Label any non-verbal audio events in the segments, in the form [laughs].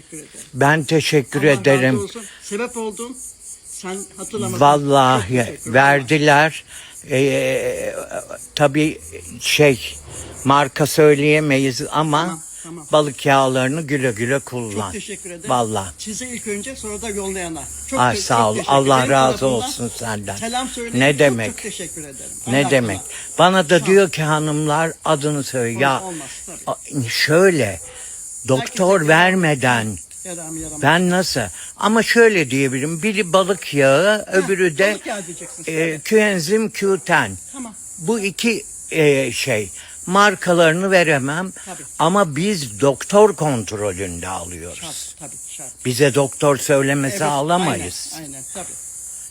Teşekkür ederim. Ben teşekkür Allah razı ederim. olsun. Sebep oldun. Sen hatırlamadın. Çok Vallahi teşekkür ederim. verdiler. Ee, tabii şey marka söyleyemeyiz ama Tamam, tamam. balık yağlarını güle güle kullan. Çok teşekkür ederim. Vallahi. Size ilk önce sonra da yollayana. Çok Ay te- sağ çok ol. teşekkür Allah ederim. razı Tarafından olsun senden. Selam söyleyin. Ne Çok demek? Çok teşekkür ederim. Ne Allah demek? Bana da diyor ki hanımlar adını söyle. Ya Olmaz tabii. a- şöyle doktor vermeden Yaram yaram. ben nasıl ama şöyle diyebilirim. Biri balık yağı, öbürü de balık yağı diyeceksin, e, söyle. Coenzim Q10. Tamam. Bu iki e, şey markalarını veremem Tabii. ama biz doktor kontrolünde alıyoruz. Şart tabii şart. Bize doktor söylemesi Evet, alamayız. Aynen, aynen tabii.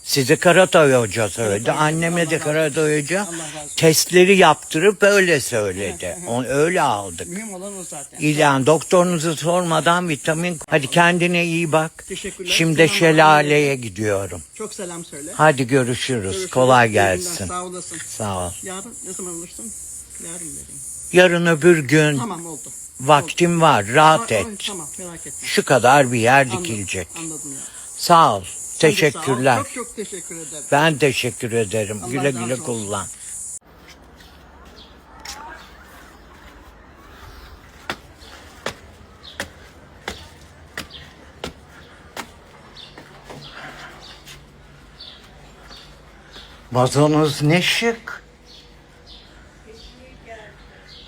Sizi Karatay Hoca söyledi. Hoca, Anneme de Karatay. Hoca testleri yaptırıp öyle söyledi. On, öyle aldık. Mühim olan o zaten. İlan doktorunuzu sormadan vitamin. Hadi kendine iyi bak. Teşekkürler. Şimdi Selam şelaleye gidiyorum. Çok selam söyle. Hadi görüşürüz. Görüşürüz. Kolay gelsin. Sağ olasın. Sağ ol. Yarın ne zaman alırsın? Yarın vereyim. Yarın öbür gün Tamam oldu. vaktim var. Rahat Ay, et. Tamam merak etme. Şu kadar bir yer Anladım, dikilecek. Anladım ya. Sağ ol. Teşekkürler. Çok çok teşekkür ederim. Ben teşekkür ederim. Allah güle güle kullan. Vazonuz ne şık.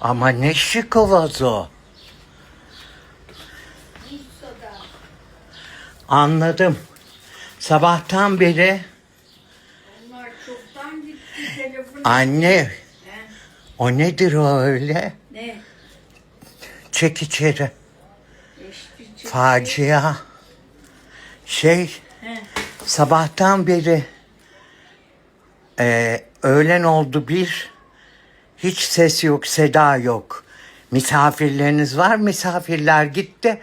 Ama ne şık o vazo. Anladım. Sabahtan beri Onlar çoktan gitti telefon. anne o nedir o öyle? Ne? Çek içeri. Çıktı. Facia. Şey He. sabahtan beri e, öğlen oldu bir hiç ses yok seda yok. Misafirleriniz var misafirler gitti.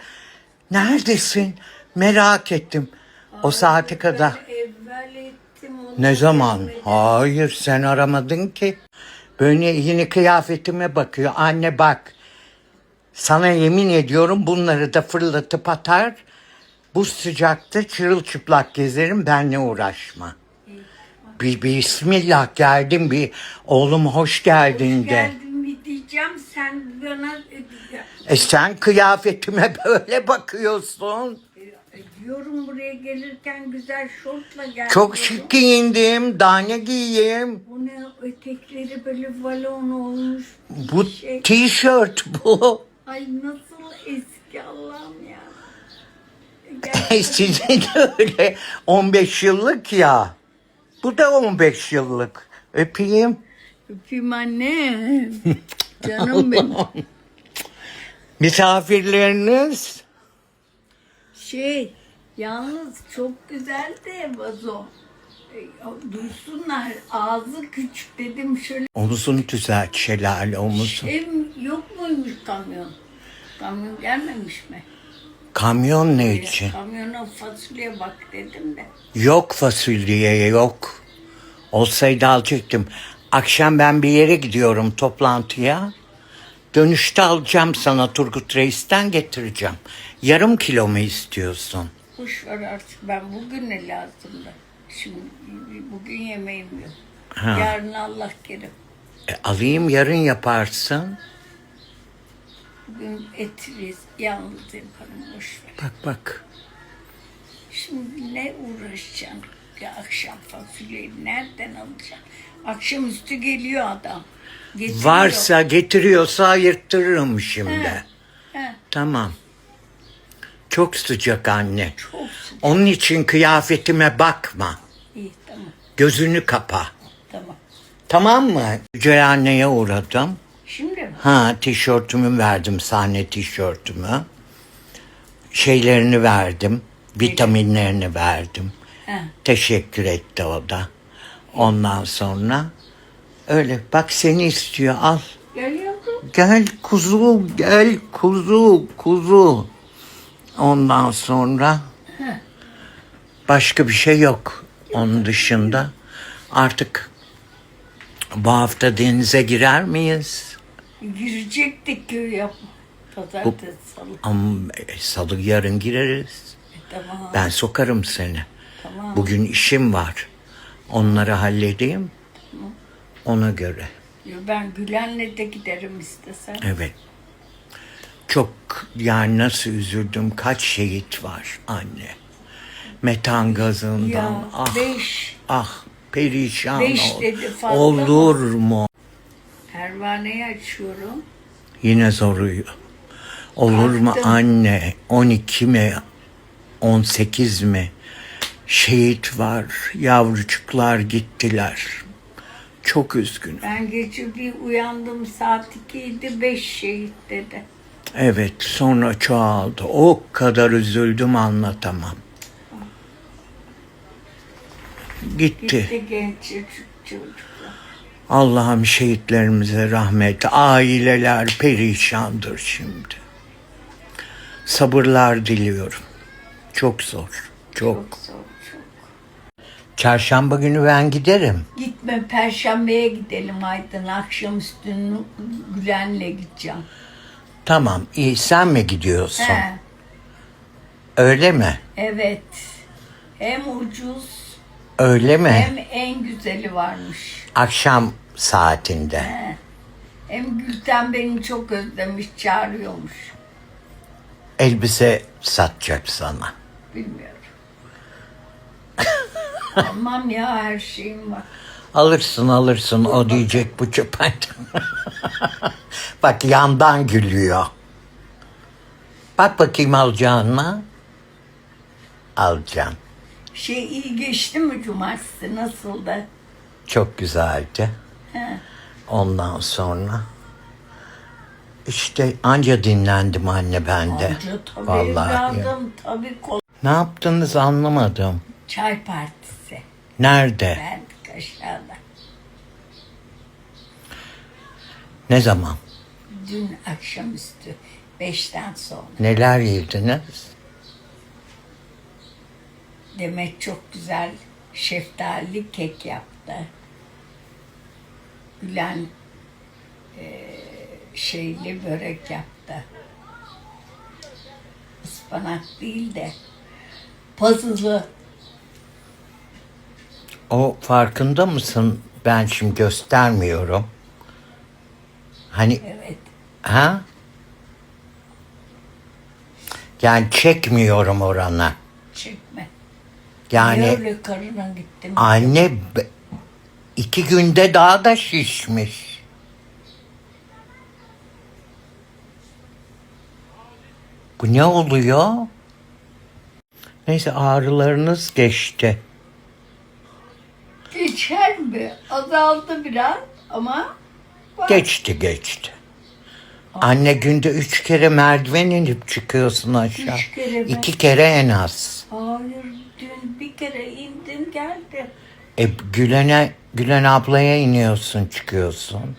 Neredesin? Merak ettim. O saate kadar. Ben evvel ettim onu. Ne zaman? Hayır sen aramadın ki. Böyle yeni kıyafetime bakıyor. Anne bak. Sana yemin ediyorum bunları da fırlatıp atar. Bu sıcakta çırılçıplak gezerim benle uğraşma. Bir, bir bismillah geldim bir oğlum hoş geldin de. Diyeceğim sen bana E sen kıyafetime böyle bakıyorsun. Diyorum buraya gelirken güzel şortla geldim. Çok şık giyindim. Daha ne giyeyim? Bu ne etekleri böyle balon olmuş. Bu Şey. tişört bu. Ay nasıl eski Allah'ım ya. [laughs] Sizin de öyle 15 yıllık ya. Bu da 15 yıllık. Öpeyim. Öpeyim anne. Canım [laughs] benim. Misafirleriniz Şey, yalnız çok güzel de vazo. E, Duysunlar, ağzı küçük dedim şöyle. omuzunu düzelt şelale omuzun. Em yok muymuş kamyon? Kamyon gelmemiş mi? Kamyon ne için? Kamyona fasulye bak dedim de. Yok fasulye yok. Olsaydı alacaktım. Akşam ben bir yere gidiyorum toplantıya. Dönüşte alacağım sana Turgut Reis'ten getireceğim. Yarım kilo mu istiyorsun? Boş ver artık ben bugün ne lazım da. Şimdi bugün yemeğim yok. Ha. Yarın Allah kerim. E, alayım yarın yaparsın. Bugün etiriz, yalnız yaparım boş ver. Bak bak. Şimdi ne uğraşacağım? Ya akşam fasulyeyi nereden alacağım? Akşamüstü geliyor adam. Getiriyor. Varsa getiriyorsa ayırttırırım şimdi. He, Tamam. Çok sıcak anne. çok sıcak. Onun için kıyafetime bakma. İyi tamam Gözünü kapa. tamam. Tamam mı? Yüce anneye uğradım. Şimdi mi? Ha tişörtümü verdim sahne tişörtümü. Şeylerini verdim. Vitaminlerini verdim. He. Teşekkür etti o da. Ondan sonra öyle bak seni istiyor al. Gel yavrum. Gel kuzu, gel kuzu, kuzu. Ondan sonra başka bir şey yok onun dışında. Artık bu hafta denize girer miyiz? Girecektik köy yapma. Pazartesi, salı. Ama e, salı yarın gireriz. Tamam. Ben sokarım seni. Tamam. Bugün işim var. Onları halledeyim. Ona göre. Yo, Ben Gülen'le de giderim istesen. Evet. Çok yani nasıl üzüldüm. Kaç şehit var anne. Metan gazından. Ya ah, beş ah perişan Beş ol. dedi, fazla Olur mu? pervaneyi açıyorum. Yine zoruyor. Olur mu Kalktım. anne? 12 mi? 18 mi? Şehit var. Yavrucuklar gittiler. Çok üzgünüm. Ben gece bir uyandım saat 2 idi 5 şehit dedi. Evet sonra çoğaldı. O kadar üzüldüm anlatamam. Gitti. Gitti genç çocuk çocuklar. Allah'ım şehitlerimize rahmet. Aileler perişandır şimdi. Sabırlar diliyorum. Çok zor. Çok. Çok zor çok. Çarşamba günü ben giderim. Gitme perşembeye gidelim Aydın. Akşamüstü Gülen'le gideceğim. Tamam iyi sen mi gidiyorsun? He, Öyle mi? evet. Hem ucuz Öyle mi? hem en güzeli varmış. Akşam saatinde. Hem Gülten beni çok özlemiş çağırıyormuş. Elbise satacak sana. Bilmiyorum. Almam ya her şeyim var. Alırsın alırsın o diyecek bu çöpen. [laughs] Bak yandan gülüyor. Bak bakayım alacağın mı? Alacağım. Şey iyi geçti mi cumartesi nasıldı? Çok güzeldi. He. Ondan sonra işte anca dinlendim anne ben de. Amca tabii Vallahi. evladım tabii kol- Ne yaptınız anlamadım. Çay partisi. Nerede? Ben aşağıda. Ne zaman? Dün akşamüstü beşten sonra. Neler yediniz? Demet çok güzel şeftali kek yaptı. Gülen eee, şeyli börek yaptı. Ispanak değil de pazılı. O farkında mısın? Ben şimdi göstermiyorum. Hani Evet. Ha? Yani çekmiyorum orana. Çekme. Yani Niye öyle karına gittim? anne be- iki günde daha da şişmiş. Bu ne oluyor? Neyse ağrılarınız geçti. Geçer mi? Azaldı biraz ama. Geçti geçti. Anne günde üç kere merdiven inip çıkıyorsun aşağı. Üç kere mi? İki kere en az. Hayır dün bir kere indim geldim. E Gülen'e, Gülen ablaya iniyorsun çıkıyorsun.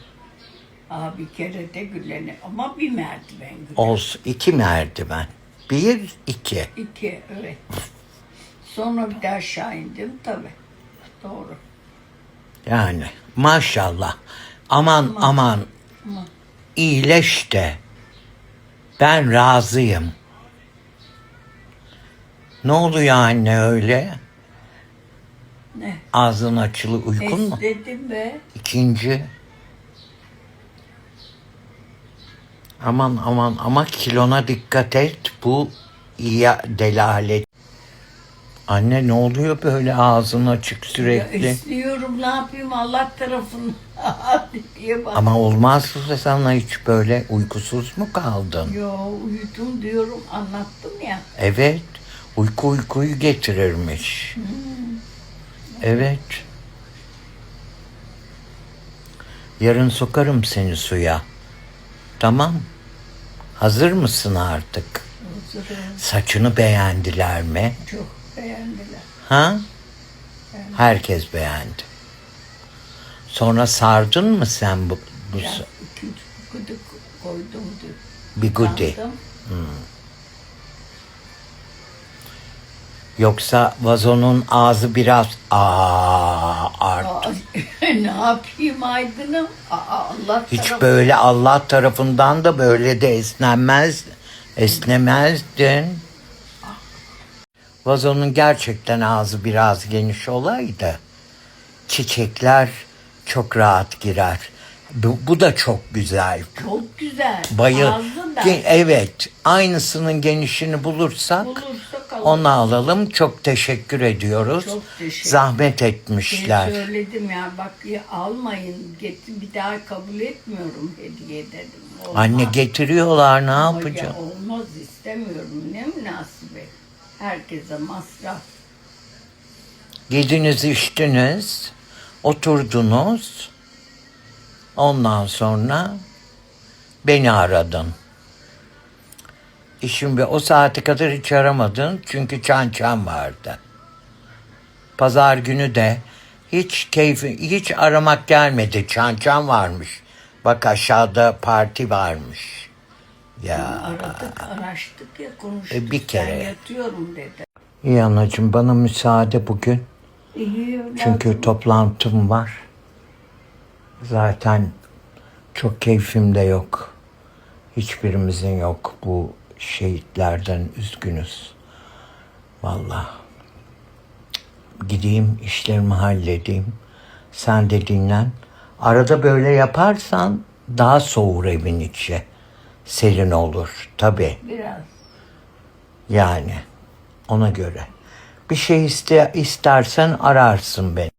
Aa bir kere de Gülen'e ama bir merdiven Gülen. Olsun iki merdiven. Bir, iki. İki evet. Sonra bir de aşağı indim tabii. Doğru. Yani maşallah. Aman aman. Aman. İyileş de. Ben razıyım. Ne oluyor anne öyle? Ne? Ağzın açılı uykun mu? Esnedim be. İkinci. Aman aman ama kilona dikkat et. Bu iyi delalet. Anne ne oluyor böyle ağzın açık Ya sürekli? esniyorum ne yapayım Allah tarafını [laughs] diye bak. Ama olmaz sana hiç böyle uykusuz mu kaldın? Yo uyudum diyorum anlattım ya. Evet. Uyku uykuyu getirirmiş. Evet. Yarın sokarım seni suya. Tamam. Hazır mısın artık? Hazırım. Saçını beğendiler mi? Çok beğendiler. Ha? Herkes beğendi. Sonra sardın mı sen bu, bu Ya, sa- iki üç kudu koydum diyor. bigudi? Sandım. Yoksa vazonun ağzı biraz aa art. Aa, [laughs] ne yapayım aydınım? Aa, Allah Hiç tarafı- böyle Allah tarafından da böyle de esnenmez, esnemezdin. Vazonun gerçekten ağzı biraz geniş olaydı. Çiçekler çok rahat girer. Bu, bu da çok güzel. Çok güzel. Bayıl. Ağzı da Ge- Evet, aynısının genişini bulursak bulursak onu alalım. Çok teşekkür ediyoruz. Çok teşekkür. Zahmet etmişler. söyledim ya bak ya almayın getir bir daha kabul etmiyorum hediye dedim. Olmaz. Anne getiriyorlar ne Ama yapacağım? Ya olmaz istemiyorum ne münasebet. Herkese masraf. Yediniz içtiniz, oturdunuz. Ondan sonra beni aradın. E şimdi o saate kadar hiç aramadın çünkü çan çan vardı. Pazar günü de hiç keyfi, hiç aramak gelmedi. Çan çan varmış. Bak aşağıda parti varmış. Ya Aradık araştık ya konuştuk. E, bir kere. Ben yatıyorum dedi. iyi anacığım bana müsaade bugün. İyi evladım. Çünkü toplantım var. Zaten çok keyfim de yok. Hiçbirimizin yok bu şehitlerden üzgünüz. Vallahi. Gideyim işlerimi halledeyim. Sen de dinlen. Arada böyle yaparsan daha soğur evin içi. Serin olur tabii. Biraz. Yani ona göre. Bir şey iste, istersen ararsın beni.